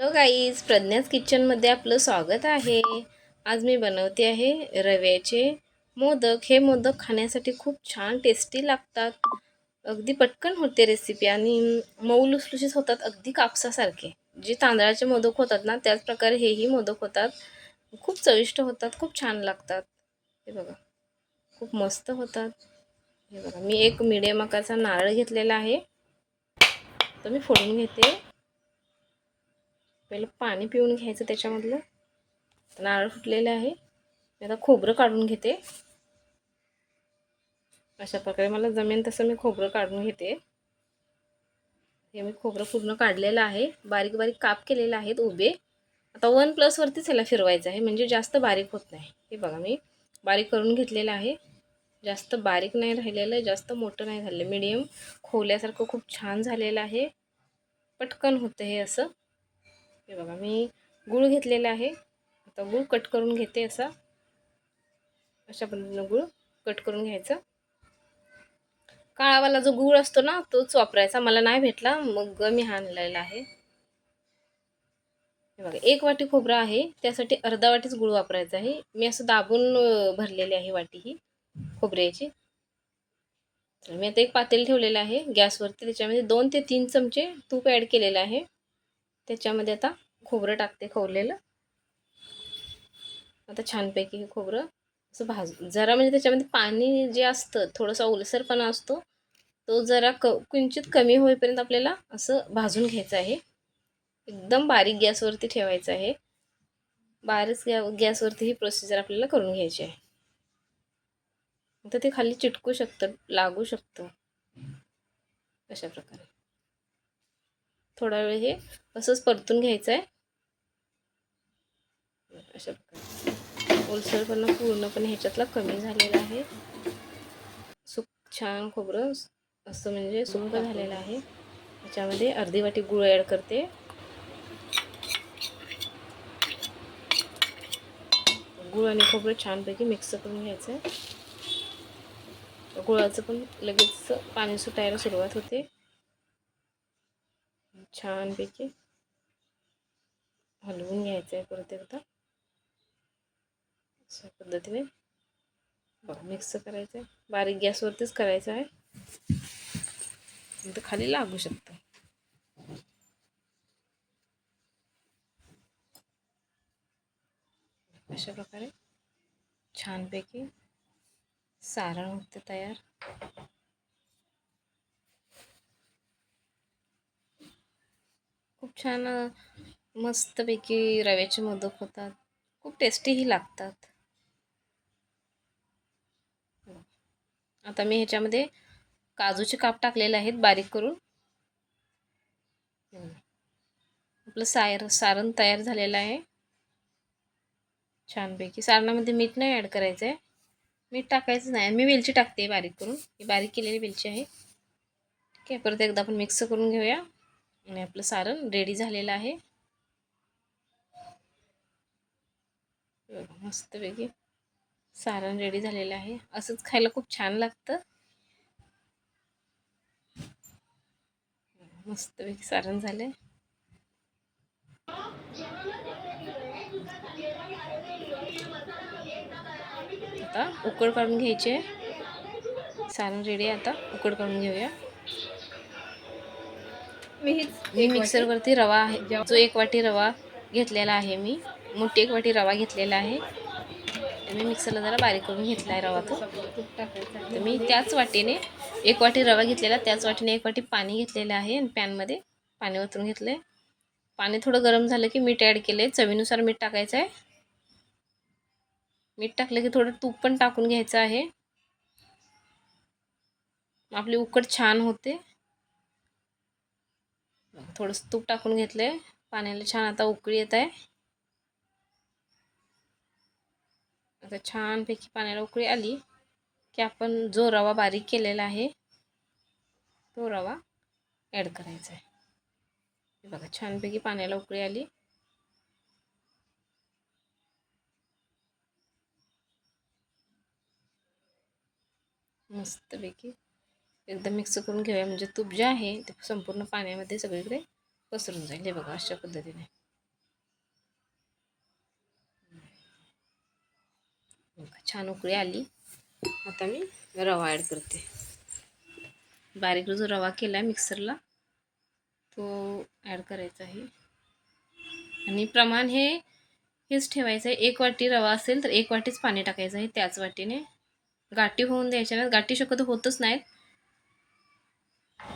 Hello guys प्रज्ञाच किचनमध्ये आपलं स्वागत आहे. आज मी बनवते आहे रव्याचे मोदक. हे मोदक खाण्यासाठी खूप छान टेस्टी लागतात. अगदी पटकन होते रेसिपी आणि मऊ लुसलुशीत होतात अगदी कापसासारखे. जे तांदळाचे मोदक होतात ना त्याच प्रकारे हेही मोदक होतात. खूप चविष्ट होतात खूप छान लागतात. हे बघा खूप मस्त होतात. हे बघा मी एक मिडियम आकाराचा नारळ घेतलेला आहे. तर मी फोडून घेते. पहिलं पाणी पिऊन घ्यायचं त्याच्यामधलं. नारळ फुटलेलं आहे. मी आता खोबरं काढून घेते. अशा प्रकारे मला जमेन तसं मी खोबरं काढून घेते. हे मी खोबरं पूर्ण काढलेलं आहे. बारीक बारीक काप केलेले आहेत उभे. आता वन प्लसवरतीच ह्याला फिरवायचं आहे. म्हणजे जास्त बारीक होत नाही. हे बघा मी बारीक करून घेतलेलं आहे. जास्त बारीक नाही राहिलेलं जास्त मोठं नाही झालेलं. मीडियम खोल्यासारखं खूप छान झालेलं आहे. पटकन होतं हे असं. हे बघा मी गूळ घेतलेला आहे. आता गूळ कट करून घेते असा. अशा पद्धतीनं गूळ कट करून घ्यायचा. काळावाला जो गूळ असतो ना तोच वापरायचा. मला नाही भेटला मग मी हा आणलेला आहे. हे बघा एक वाटी खोबरा आहे. त्यासाठी अर्धा वाटीच गूळ वापरायचा आहे. मी असं दाबून भरलेली आहे वाटी ही खोबऱ्याची. तर मी आता एक पातेल ठेवलेलं आहे गॅसवरती. त्याच्यामध्ये दोन ते तीन चमचे तूप ॲड केलेलं आहे. त्याच्यामध्ये आता खोबरं टाकते खवलेलं. आता छानपैकी हे खोबरं असं भाज जरा म्हणजे त्याच्यामध्ये पाणी जे असतं थोडंसं ओलसरपणा असतो तो जरा क किंचित कमी होईपर्यंत आपल्याला असं भाजून घ्यायचं आहे. एकदम बारीक गॅसवरती ठेवायचं आहे. बारीक गॅ गॅसवरती ही प्रोसिजर आपल्याला करून घ्यायची आहे. तर ते खाली चिटकू शकतं लागू शकतं. अशा प्रकारे. थोडा वेळ हे असंच परतून घ्यायचं आहे अशा प्रकारे. ओलसरपणा पूर्णपणे ह्याच्यातला कमी झालेला आहे. सुक छान खोबरं असं म्हणजे सुक झालेलं आहे. त्याच्यामध्ये अर्धी वाटी गुळ ॲड करते. गुळ आणि खोबरं छानपैकी मिक्स करून घ्यायचं आहे गुळाचं पण लगेच पाणी सुटायला सुरुवात होते. छानपैकी हलवून घ्यायचं आहे परत एकदा. अशा पद्धतीने मिक्स करायचं आहे. बारीक गॅसवरतीच करायचं आहे. तर खाली लागू शकतं. अशा प्रकारे छानपैकी सारण होते तयार. खूप छान मस्तपैकी रव्याचे मोदक होतात. खूप टेस्टीही लागतात. आता मी ह्याच्यामध्ये काजूचे काप टाकलेले आहेत बारीक करून. आपलं सायर सारण तयार झालेलं आहे. छानपैकी. सारणामध्ये मीठ नाही ॲड करायचं आहे मीठ टाकायचं नाही. मी वेलची टाकते बारीक करून. ही बारीक केलेली वेलची आहे. ठीक आहे परत एकदा आपण मिक्स करून घेऊया. आणि आपलं सारण रेडी झालेलं आहे. मस्तपैकी सारण रेडी झालेलं आहे. असंच खायला खूप छान लागतं. मस्तपैकी सारण झालं आता उकड काढून घ्यायचे. सारण रेडी आता. उकड काढून घेऊया. मी मिक्सरवरती रवा आहे. जो एक वाटी रवा घेतलेला आहे मी. मोठी एक वाटी रवा घेतलेला आहे. मी मिक्सरला जरा बारीक करून घेतला आहे रवा तो. तर मी त्याच वाटीने एक वाटी रवा घेतलेला त्याच वाटीने एक वाटी पाणी घेतलेलं आहे आणि पॅनमध्ये पाणी ओतून घेतलं आहे पाणी थोडं गरम झालं की मीठ ॲड केलं आहे चवीनुसार मीठ टाकायचं आहे. मीठ टाकलं की थोडं तूप पण टाकून घ्यायचं आहे. आपली उकड छान होते. थोडंसं तूप टाकून घेतलं आहे पाण्याला छान आता उकळी येत आहे. आता छानपैकी पाण्याला उकळी आली की आपण जो रवा बारीक केलेला आहे तो रवा ॲड करायचा आहे. बघा छानपैकी पाण्याला उकळी आली. मस्तपैकी एकदम मिक्स करून घेऊया. म्हणजे तूप जे आहे ते संपूर्ण पाण्यामध्ये सगळीकडे पसरून जाईल. हे बघा अशा पद्धतीने. छान उकळी आली. आता मी रवा ॲड करते. बारीक जो रवा केला मिक्सरला तो ॲड करायचा आहे. आणि प्रमाण हे हेच ठेवायचं आहे. एक वाटी रवा असेल तर एक वाटीच पाणी टाकायचं आहे त्याच वाटीने. गाठी होऊन द्यायच्या गाठी शक्यतो होतच नाहीत.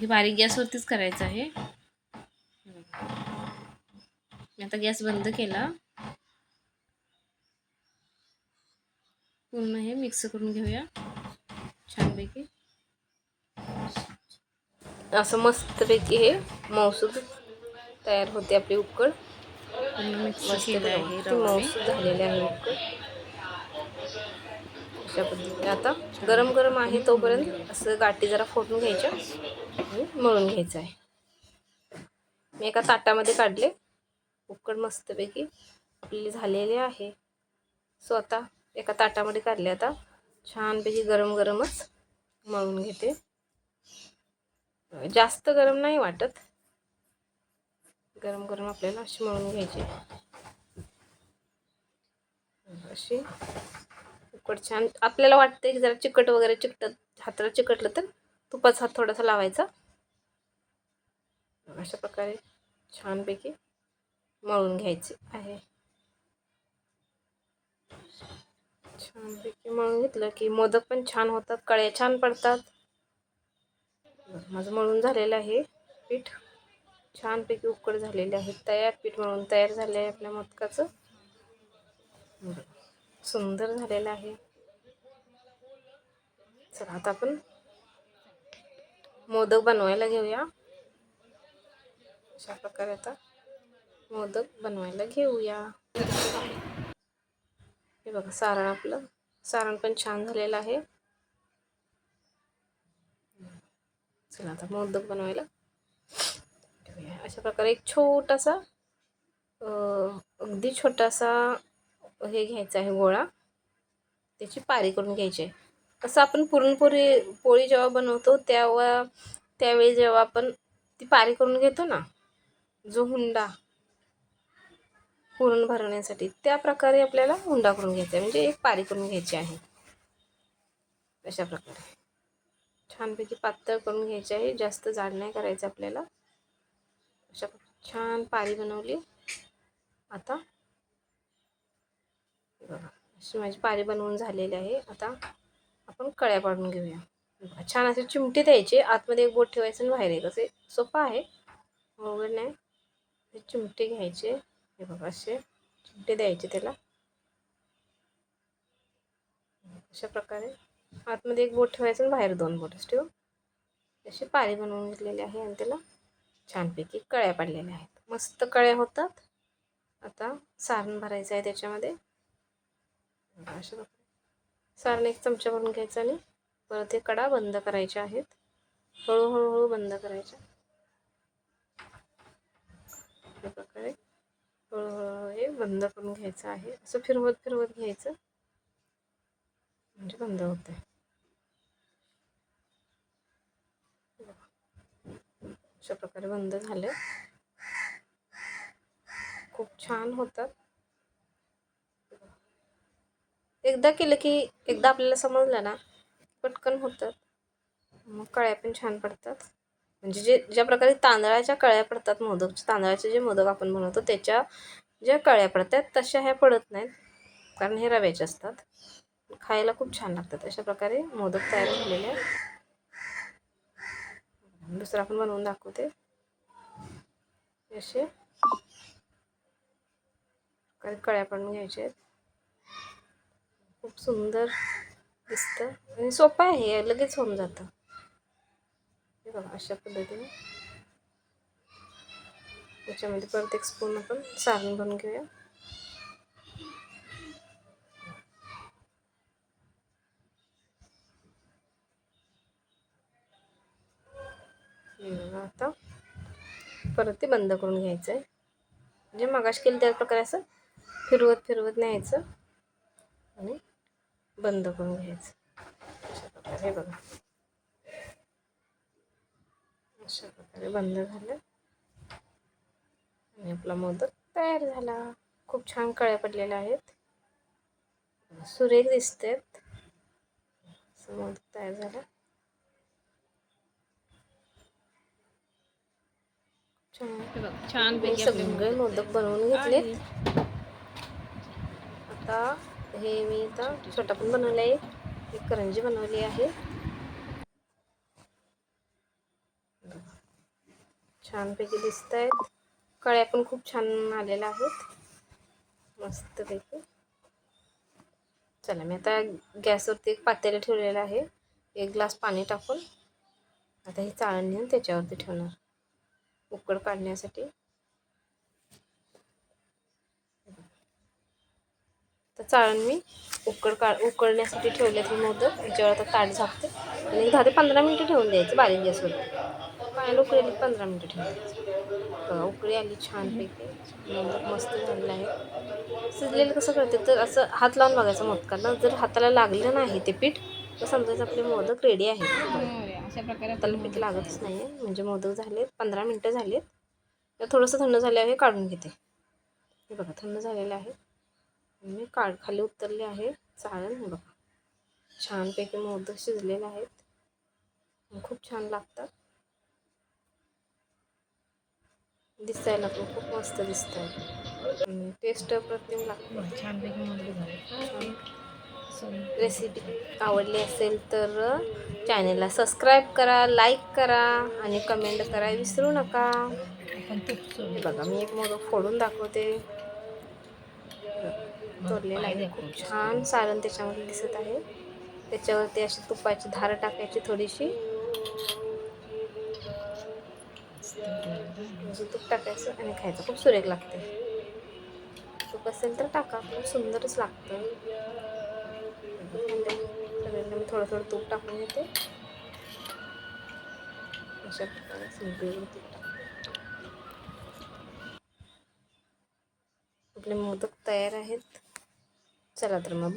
हे बारीक गॅसवरतीच करायचं आहे. मी आता गॅस बंद केला. पूर्ण हे मिक्स करून घेऊया. छानपैकी. असं मस्तपैकी हे मौसूद तयार होते आपली उकड मिक्स केलं आहे रवा मी. मौसूद झालेले आहे उकड अशा पद्धतीने आता. गरम गरम आहे तोपर्यंत असं गाठी जरा फोडून घ्यायच्या आणि मळून घ्यायचं आहे. मी एका ताटामध्ये काढले. उकड मस्तपैकी आपली झालेली आहे. सो आता एका ताटामध्ये काढले. आता छानपैकी गरम गरमच मळून घेते. जास्त गरम नाही वाटत. गरम गरम आपल्याला अशी मळून घ्यायची अशी. उकड छान. आपल्याला वाटतं की जरा चिकट वगैरे चिकटत हाताला चिकटलं तर तुपाचा हात थोडासा लावायचा. अशा प्रकारे छानपैकी मळून घ्यायचे आहे. छानपैकी मळून घेतलं की मोदक पण छान होतात कळ्या छान पडतात. माझं मळून झालेलं आहे पीठ. छानपैकी उकड झालेले आहे तयार पीठ मळून तयार झाले आहे आपल्या मोदकाचं. सुंदर झालेलं आहे. चला आता आपण मोदक बनवायला घेऊया. अशा प्रकारे आता मोदक बनवायला घेऊया. हे बघा सारण आपलं सारण पण छान झालेलं आहे. चला आता मोदक बनवायला अशा प्रकारे एक छोटासा अगदी छोटासा हे घ्यायचं आहे गोळा. त्याची पारी करून घ्यायची आहे. असं आपण पुरणपोळी पोळी जेव्हा बनवतो तेव्हा त्यावेळी जेव्हा आपण ती पारी करून घेतो ना जो हुंडा पुरण भरण्यासाठी त्या प्रकारे आपल्याला हुंडा करून घ्यायचा आहे. म्हणजे एक पारी करून घ्यायची आहे. अशा प्रकारे. छानपैकी पातळ करून घ्यायची आहे. जास्त जाड नाही करायचं आपल्याला. अशा छान पारी बनवली. आता अशी माझी पारी बनवून झालेली आहे. आता आपण कळ्या पाडून घेऊया. छान असे चिमटे द्यायचे. आतमध्ये एक बोट ठेवायचं आणि बाहेर एक असे सोपं आहे. वगैरे नाही. हे चिमटे घ्यायचे. हे बघा असे चिमटे द्यायचे त्याला. अशा प्रकारे आतमध्ये एक बोट ठेवायचं आणि बाहेर दोन बोटच ठेवू. अशी पारी बनवून घेतलेली आहे आणि त्याला छानपैकी कळ्या पाडलेल्या आहेत. मस्त कळ्या होतात. आता सारण भरायचं आहे त्याच्यामध्ये. सारण एक चमचा भरून घ्यायचा आणि परत हे कडा बंद करायच्या आहेत. हळूहळू हळू बंद करायच्या अशा प्रकारे हळूहळू हे बंद करून घ्यायचं आहे. असं फिरवत फिरवत घ्यायचं. म्हणजे बंद होते अशा प्रकारे बंद झालं. खूप छान होतात. एकदा केलं की एकदा आपल्याला समजलं ना पटकन होतात मग कळ्या पण छान पडतात. म्हणजे जे ज्या प्रकारे तांदळाच्या कळ्या पडतात मोदक तांदळाचे जे मोदक आपण बनवतो त्याच्या ज्या कळ्या पडतात तशा ह्या पडत नाहीत. कारण हे रव्याचे असतात. खायला खूप छान लागतात. अशा प्रकारे मोदक तयार झालेले आहेत. दुसरं आपण बनवून दाखवते. असे. काही कळ्या पण घ्यायचे आहेत. खूप सुंदर दिसतं. आणि सोपं आहे लगेच होऊन जातं. हे बघा अशा पद्धतीने. त्याच्यामध्ये परत एक स्पून आपण सारण बनवून घेऊया. आता. परत ते बंद करून घ्यायचं आहे म्हणजे मगाश केलं त्याच प्रकारे असं फिरवत फिरवत न्यायचं. आणि बंद करून घ्यायचं. अशा प्रकारे हे बघा. अशा प्रकारे बंद झालं. आणि आपला मोदक तयार झाला. खूप छान कळ्या पडलेल्या आहेत. सुरेख दिसतात. मोदक तयार झाला. छान. सगळे मोदक बनवून घेतलेत. आता हे मी आता छोटा पण बनवला आहे. एक करंजी बनवली आहे. छानपैकी दिसत आहेत कळ्या पण खूप छान आलेल्या आहेत. मस्तपैकी. चला मी आता गॅसवरती एक पातेलं ठेवलेलं आहे. एक ग्लास पाणी टाकून. आता ही चाळण घेऊन त्याच्यावरती ठेवणार. उकड काढण्यासाठी. तर चाळण मी उकड का उकळण्यासाठी ठेवले ते मोदक. याच्यावर आता ताट झाकते. आणि दहा ते पंधरा मिनटं ठेवून द्यायचं बारीक गॅसवरती पाण्याला उकळी पंधरा मिनटं ठेवायचं उकळी आली छानपैकी. मोदक मस्त झालेलं आहे शिजलेलं कसं करते तर असं हात लावून बघायचं मोदकाला. जर हाताला लागलं नाही ते पीठ तर समजायचं आपले मोदक रेडी आहेत. अशा प्रकारे हाताला पीठ लागतच नाही आहे म्हणजे मोदक झालेत पंधरा मिनटं झालेत. तर थोडंसं थंड झाल्यावर हे काढून घेते. हे बघा थंड झालेलं आहे. मी काढ खाली उतरले आहे. चाळण बघा. छानपैकी मोदक शिजलेले आहेत. खूप छान लागतात. दिसायला पण खूप मस्त दिसत आणि टेस्ट अप्रतिम लागते. छानपैकी मोदक झाले. रेसिपी आवडली असेल तर चॅनेलला सबस्क्राईब करा लाईक करा आणि कमेंट करा. विसरू नका. बघा मी एक मोदक फोडून दाखवते. तोरलेला आहे. खूप. छान सारण त्याच्यामध्ये दिसत आहे. त्याच्यावरती अशी तुपाची धार टाकायची थोडीशी. म्हणजे तूप टाकायचं आणि खायचं. खूप सुरेख लागते. तूप असेल तर टाका खूप सुंदरच लागतं. सगळ्यांना मी थोडं थोडं तूप टाकून घेते अशा प्रकारे सगळीकडे तूप टाकते. आपले मोदक तयार आहेत. चला तर मग